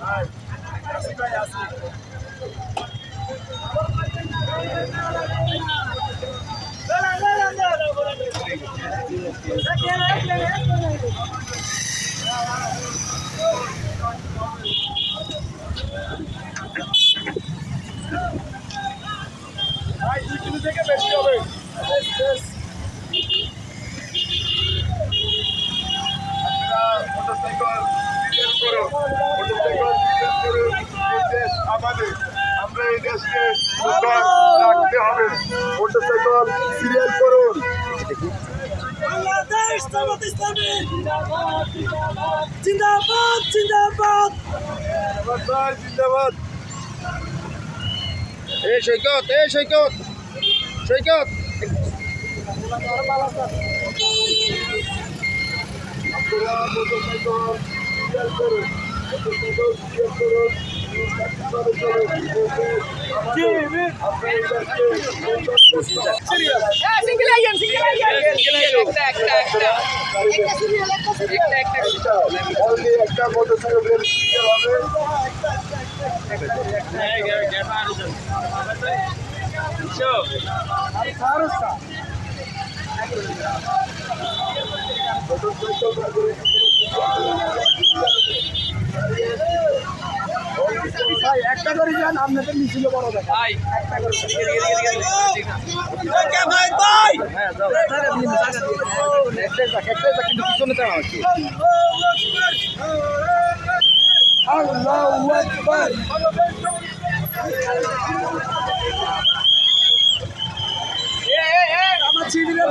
ভাই Thank you. Motorcycle serial করুন। বাংলাদেশ জামাত ইসলামী। জিন্দাবাদ জিন্দাবাদ। জিন্দাবাদ এই সৈকত এই সৈকত সৈকত। আপনারা মোটরসাইকেল সিরিয়াল করুন। মোটরসাইকেল সিরিয়াল করুন। একটা মোটরসাইকেল সিরিয়াল হবে একটা করে যান আপনাদের মিছিল বড় দেখা ভাই ভাই কিন্তু পিছনে চাওয়া হচ্ছে আল্লাহু আকবার আমার শিবিরের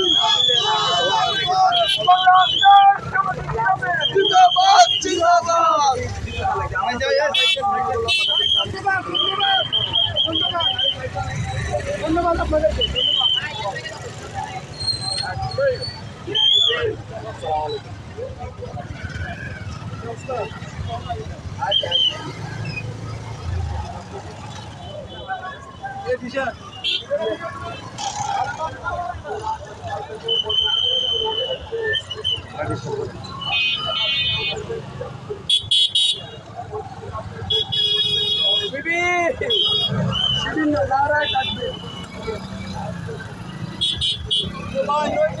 Edeceğim. Kardeşim. Bibi! Şimdi naraya kalktı. Ulan yok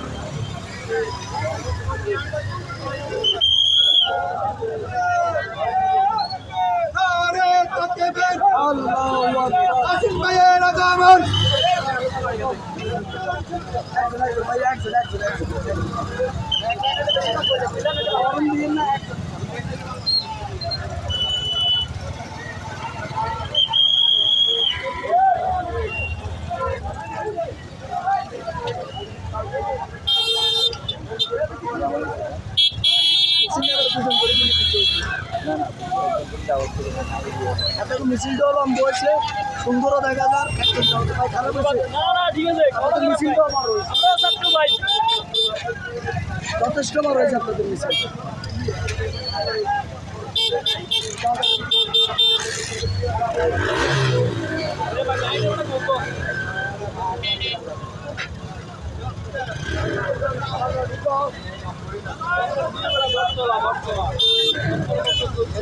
Asif ভাইয়ের আদামান ভাই একজন একজন একজন মিছিলটাও লম্বা হয়েছে সুন্দরও দেখা যার যথেষ্ট আমার রয়েছে আপনাদের মিছিল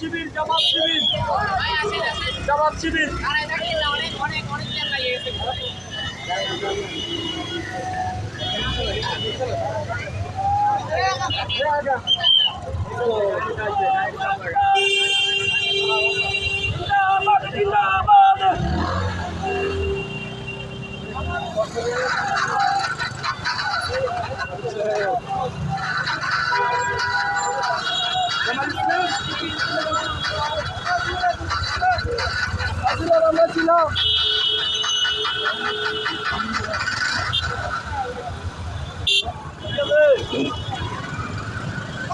শিবির জামাত শিবির। জামাত শিবির। অনেক অনেক অনেক জিন্দাবাদ জিন্দাবাদ।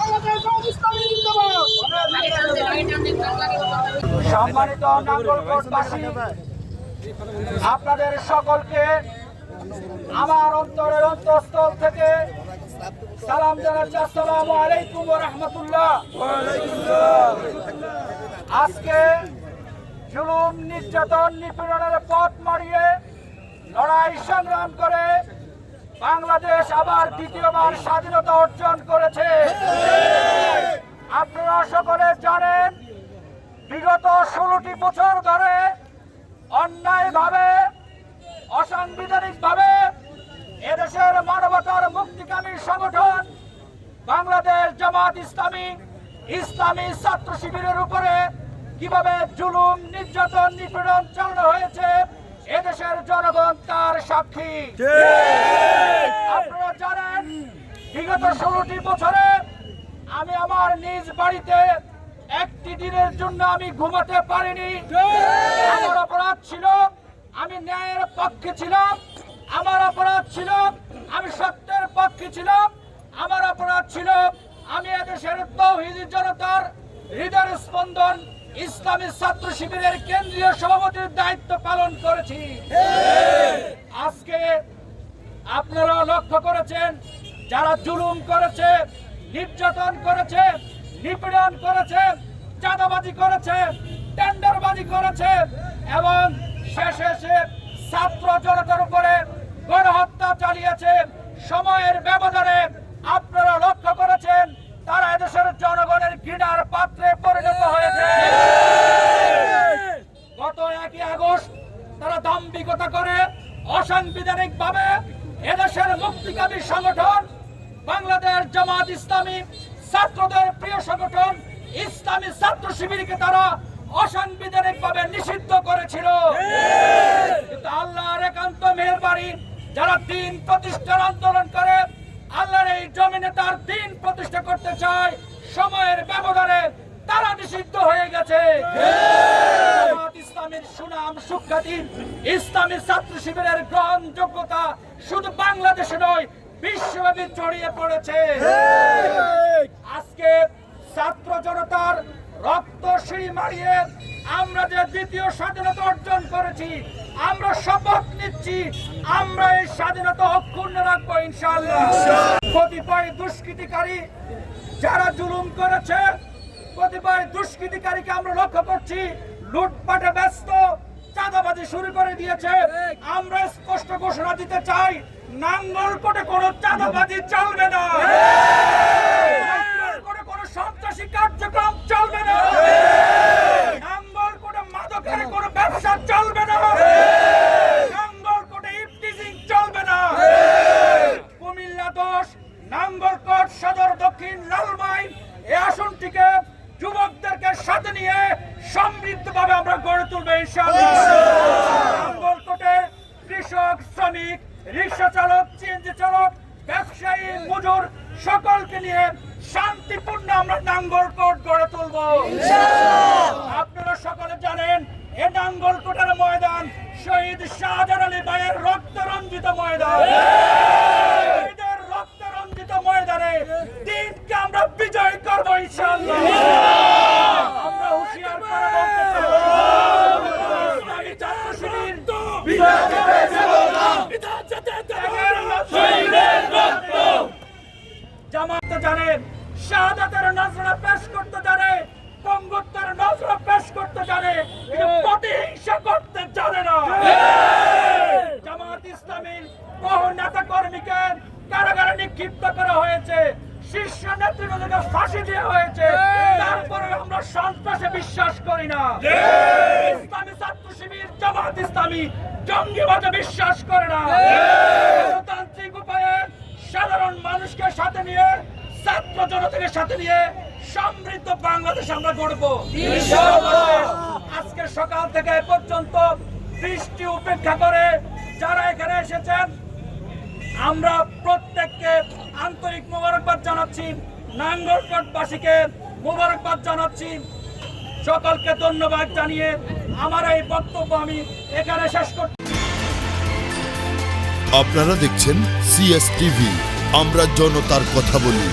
আমরা সম্মানিত আপনাদের সকলকে আমার অন্তরের অন্তঃস্থল থেকে সালাম জানাচ্ছি আসসালামু আলাইকুম রাহমাতুল্লাহ। আজকে জুলুম, নির্যাতন, নিপীড়নের পথ মারিয়ে লড়াই সংগ্রাম করে বাংলাদেশ আবার দ্বিতীয়বার স্বাধীনতা অর্জন করেছে। আপনারা সকলে জানেন, বিগত ষোলোটি বছর ধরে অন্যায়ভাবে অসাংবিধানিক ভাবে এদেশের মানবতার মুক্তিকামী সংগঠন বাংলাদেশ জামাত ইসলামী ইসলামী ছাত্র শিবিরের উপরে কীভাবে জুলুম নির্যাতন নিপীড়ন চালানো হয়েছে এদেশের জনগণ তার সাক্ষী। আপনারা জানেন বিগত ষোলোটি বছরে আমি আমার নিজ বাড়িতে একটি দিনের জন্য আমি ঘুমাতে পারিনি। আমার অপরাধ ছিল আমি ন্যায়ের পক্ষে ছিলাম। আমার অপরাধ ছিল আমি সত্যের পক্ষে ছিলাম। আমার অপরাধ ছিল আমি এদেশের তৌহিদি জনতার হৃদয়ের স্পন্দন ইসলামী ছাত্র শিবিরের কেন্দ্রীয় সভাপতির দায়িত্ব পালন করেছি। আজকে আপনারা লক্ষ্য করেছেন, যারা জুলুম করেছে, নির্যাতন করেছে, নিপীড়ন করেছে, চাঁদাবাজি করেছে, টেন্ডারবাজি করেছে এবং শেষে এসে ছাত্র জনতার উপরে গণহত্যা চালিয়েছে। সময়ের ব্যবধানে আপনারা লক্ষ্য করেছেন, তারা এদেশের জনগণের ঘৃণার পাত্রে পরিণত হয়েছে। অসাংবিধানিক ভাবে এদেশের মুক্তিকামী সংগঠন, বাংলাদেশ জামাত ইসলামী, ছাত্রদের প্রিয় সংগঠন, ইসলামী ছাত্র শিবিরকে তারা অসাংবিধানিক ভাবে নিষিদ্ধ করেছিল। কিন্তু আল্লাহর একান্ত মেহরবানি যারা দিন প্রতিষ্ঠার আন্দোলন করে, আল্লাহর এই জমিনে তার দিন প্রতিষ্ঠা করতে চায়, সময়ের ব্যবধানে তারা নিষিদ্ধ হয়ে গেছে। ইসলামের সুনাম সুখ্যাতি ইসলামী ছাত্র শিবিরের গ্রহণযোগ্যতা শুধু বাংলাদেশে নয় বিশ্বব্যাপী ছড়িয়ে পড়েছে। আজকে ছাত্র জনতার রক্ত সিঁড়ি মারিয়ে আমরা যে দ্বিতীয় স্বাধীনতা অর্জন করেছি আমরা শপথ নিচ্ছি আমরা এই স্বাধীনতা অক্ষুণ্ণ রাখব ইনশাআল্লাহ। কতিপয় দুষ্কৃতিকারী যারা জুলুম করেছে কতিপয় দুষ্কৃতিকারীকে আমরা লক্ষ্য করছি লুটপাটে ব্যস্ত, চাঁদাবাজি শুরু করে দিয়েছে। আমরা স্পষ্ট ঘোষণা দিতে চাই, নাঙ্গল নাঙ্গলকোটে কোনো চাঁদাবাজি চলবে না। কোনো চলবে না। কোনো ব্যবসা চলবে না। চলবে না। সদর দক্ষিণ লালমাই এই আসনটিকে যুবকদেরকে সাথে নিয়ে সমৃদ্ধভাবে আমরা গড়ে তুলবো ইনশাআল্লাহ। কৃষক শ্রমিক রিক্সা চালক চিএনজি চালক ব্যবসায়ী মজুর সকলকে নিয়ে শান্তিপূর্ণ আমরা নাঙ্গলকোট গড়ে তুলবো। আপনারা সকলে জানেন এ নাঙ্গলকোটের ময়দান শহীদ শাহজাহান আলী ভাইয়ের রক্ত রঞ্জিত ময়দান। বিজয় করব আমরা হুঁশিয়ার করে বলতে চাই। ছাত্র শিবির ত্যাগের জামাতে জানে শাহাদাতের নজরা পেশ করতে জানে পঙ্গুত্বের নজরা পেশ করতে জানে কিন্তু প্রতিহিংসা করতে জানে না। জামাত ইসলামীর বহু নেতা কর্মীকে কারাগারে নিক্ষিপ্ত করা হয়েছে। শীর্ষ নেতৃবৃন্দকে ফাঁসি দেওয়া হয়েছে। তারপরে আমরা সন্ত্রাসে বিশ্বাস করি না। ইসলামী ছাত্র শিবির জামাত ইসলামী জঙ্গিবাদে বিশ্বাস করে না। গণতান্ত্রিক উপায়ে সাধারণ মানুষকে সাথে নিয়ে ছাত্র জনতাকে সাথে নিয়ে সমৃদ্ধ বাংলাদেশ আমরা গড়ব। আজকে সকাল থেকে এ পর্যন্ত বৃষ্টি উপেক্ষা করে যারা এখানে এসেছেন আমরা জানাচ্ছি নাঙ্গলকোটবাসীকে মোবারকবাদ জানাচ্ছি। সকলকে ধন্যবাদ জানিয়ে আমার এই বক্তব্য আমি এখানে শেষ করছি। আপনারা দেখছেন সিএস টিভি আমরা জনতার কথা বলি।